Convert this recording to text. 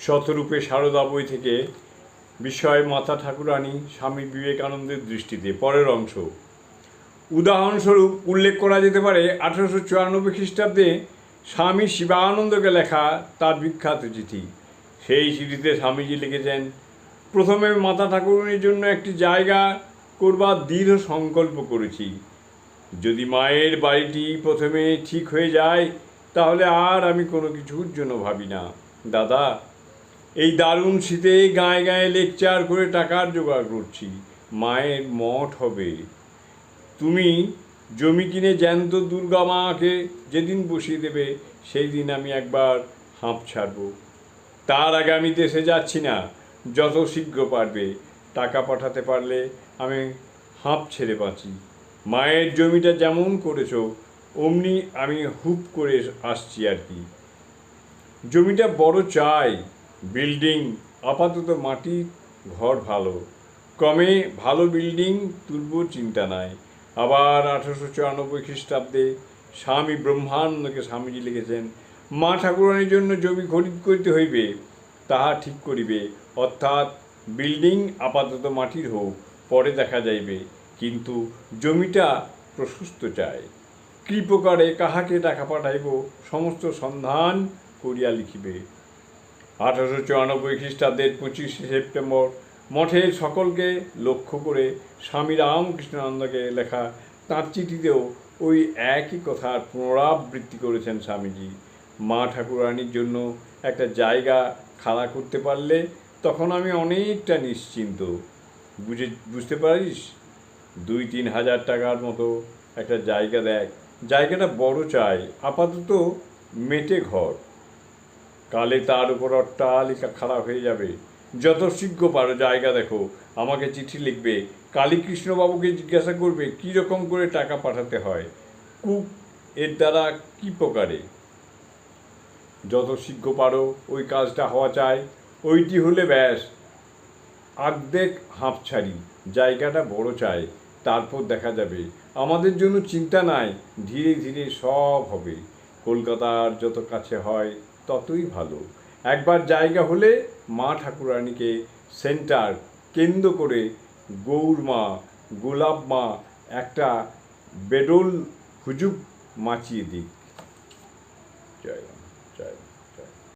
শতরূপে সারদা বই থেকে বিষয় মাতা ঠাকুরানী স্বামী বিবেকানন্দের দৃষ্টিতে, পরের অংশ। উদাহরণস্বরূপ উল্লেখ করা যেতে পারে, আঠারোশো চুরানব্বই খ্রিস্টাব্দে স্বামী শিবানন্দকে লেখা তার বিখ্যাত চিঠি। সেই চিঠিতে স্বামীজি লিখেছেন, প্রথমে মাতা ঠাকুরানীর জন্য একটি জায়গা করবার দৃঢ় সংকল্প করেছি। যদি মায়ের বাড়িটি প্রথমে ঠিক হয়ে যায়, তাহলে আর আমি কোনো কিছুর জন্য ভাবি না। দাদা এই দারুণ শীতে গায়ে গায়ে লেকচার করে টাকার জোগাড় করছি। মায়ের মঠ হবে। তুমি জমি কিনে জ্যান্ত দুর্গা মাকে যেদিন বসিয়ে দেবে সেই দিন আমি একবার হাঁপ ছাড়ব। তার আগে আমি দেশে যাচ্ছি না, যত শীঘ্র পারবে। টাকা পাঠাতে পারলে আমি হাঁপ ছেড়ে বাঁচি। মায়ের জমিটা যেমন করেছ, অমনি আমি হুপ করে আসছি আর কি। জমিটা বড় চাই। বিল্ডিং, আপাতত মাটির ঘর ভালো। ক্রমে ভালো বিল্ডিং, তুলব চিন্তা নাই। আবার আঠারোশো চুরানব্বই খ্রিস্টাব্দে স্বামী ব্রহ্মানন্দকে স্বামীজি লিখেছেন, মা ঠাকুরানীর জন্য জমি খরিদ করিতে হইবে, তাহা ঠিক করিবে। অর্থাৎ বিল্ডিং আপাতত মাটির হোক, পরে দেখা যাইবে। কিন্তু জমিটা প্রশস্ত চায় কি প্রকারে কাহাকে টাকা পাঠাইব, সমস্ত সন্ধান করিয়া লিখিবে। আঠারোশো চুরানব্বই খ্রিস্টাব্দের পঁচিশে সেপ্টেম্বর মঠের সকলকে লক্ষ্য করে স্বামী রামকৃষ্ণানন্দকে লেখা তাঁর চিঠিতেও ওই একই কথার পুনরাবৃত্তি করেছেন স্বামীজি। মা ঠাকুরানীর জন্য একটা জায়গা খাড়া করতে পারলে তখন আমি অনেকটা নিশ্চিন্ত। বুঝে, বুঝতে পারিস? দুই তিন হাজার টাকার মতো একটা জায়গা দেখ। জায়গাটা বড় চাই, আপাতত মেটে ঘর। কালে তার উপর অট্টালিকা খারাপ হয়ে যাবে। যত শীঘ্র পারো, জায়গা দেখো। আমাকে চিঠি লিখবে। কালীকৃষ্ণবাবুকে জিজ্ঞাসা করবে, কী রকম করে টাকা পাঠাতে হয়? কুক এর দ্বারা কী প্রকারে? যত শীঘ্র পারো, ওই কাজটা হওয়া চাই। ওইটি হলে ব্যাস। আর্ধেক হাঁপ ছাড়ি জায়গাটা বড় চাই। তারপর দেখা যাবে। আমাদের জন্য চিন্তা নাই, ধীরে ধীরে সব হবে। কলকাতার যত কাছে হয় ততই ভালো একবার জায়গা হলে মা ঠাকুরানিকে সেন্টার কেন্দ্র করে গৌর মা, গোলাপ মা একটা বেডল হুজুগ মাচিয়ে দিক জয় রাম।